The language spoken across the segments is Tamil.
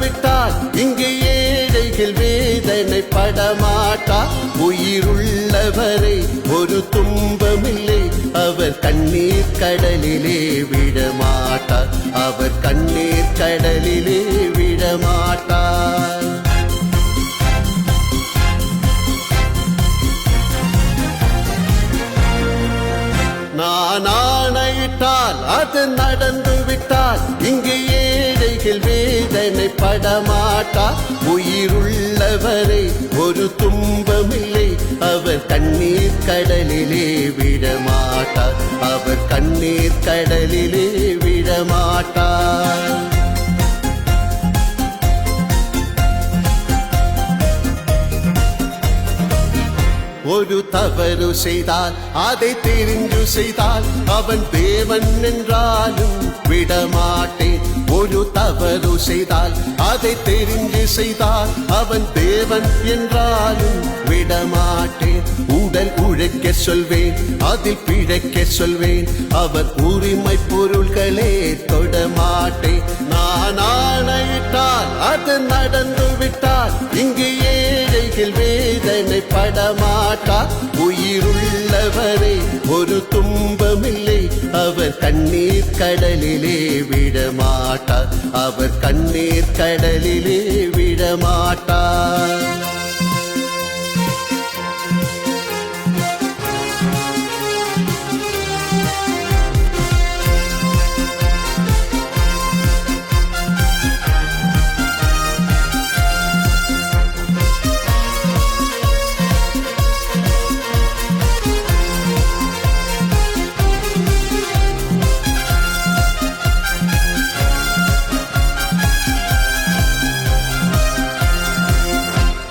விட்டால் இங்கு ஏழைகள் வேதனை படமாட்டா. உயிருள்ளவரை ஒரு துன்பமில்லை அவர் கண்ணீர் கடலிலே விடமாட்டார் அவர் கண்ணீர் கடலிலே விடமாட்டார் நான் ஆணையிட்டால் அது நடந்து படமாட்டா? உயிருள்ளவரை ஒரு துன்பமில்லை. அவர் கண்ணீர் கடலிலே விடமாட்டார் அவர் கண்ணீர் கடலிலே விடமாட்டார் ஒரு தவறு செய்தால் அதை தெரிஞ்சு செய்தால் அவன் தேவன் என்றாலும் விடமாட்டேன் ஒரு தவறு செய்தால் அதை தெரிந்து செய்தால் அவன் தேவன் என்றாலும் விடமாட்டேன். உடல் உழைக்க சொல்வேன் அதில் பிழைக்க சொல்வேன். அவர் உரிமை பொருள்களே தொடமாட்டேன் நான் ஆணையிட்டால் அது நடந்து விட்டால் இங்கு ஏழைகள் வே படமாட்டா உயிருள்ளவரை ஒரு துன்பமில்லை. அவர் கண்ணீர் கடலிலே விடமாட்டார் அவர் கண்ணீர் கடலிலே விடமாட்டார்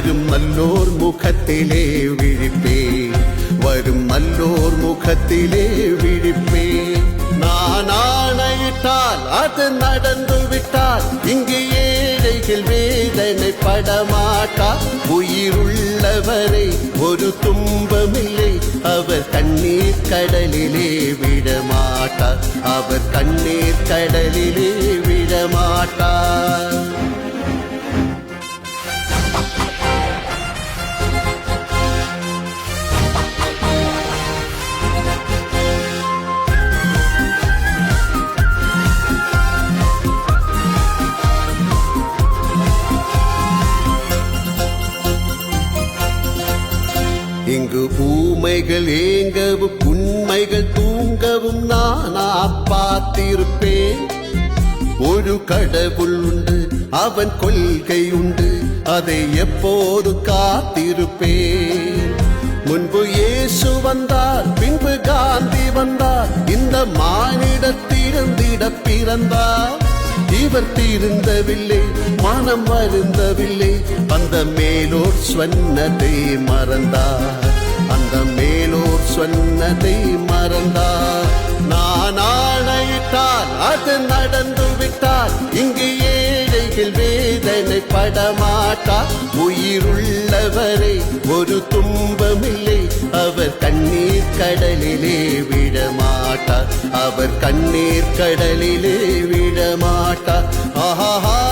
வரும் நல்லோர் முகத்திலே விழிப்பே. வரும் நல்லோர் முகத்திலே விழிப்பே. நான் அது நடந்து விட்டால் இங்கு ஏழைகள் வேதனை படமாட்டா. உயிருள்ளவரை ஒரு துன்பமில்லை அவர் கண்ணீர் கடலிலே விடமாட்டார் அவர் கண்ணீர் கடலிலே விடமாட்டார் இங்கு ஊமைகள் ஏங்கவும் உண்மைகள் தூங்கவும் நானா பார்த்திருப்பேன் ஒரு கடவுள் உண்டு அவன் கொள்கை உண்டு அதை எப்போது காத்திருப்பேன். முன்பு இயேசு வந்தார் பின்பு காந்தி வந்தார் இந்த மானிடத்திறந்திட பிறந்தார். இவர் தீர்ந்தவில்லை மனம் வருந்தவில்லை. அந்த மேலோர் சொன்னதை மறந்தார். அந்த மேலோர் சொன்னதை மறந்தார். நான் ஆணையிட்டால் அது நடந்து விட்டால் இங்கு ஏழைகள் வேதனை படமாட்டா உயிருள்ளவரை ஒரு துன்பமில்லை அவர் கண்ணீர் கடலிலே விடமாட்டார். அவர் கண்ணீர் கடலிலே விடமாட்டார் ஆஹா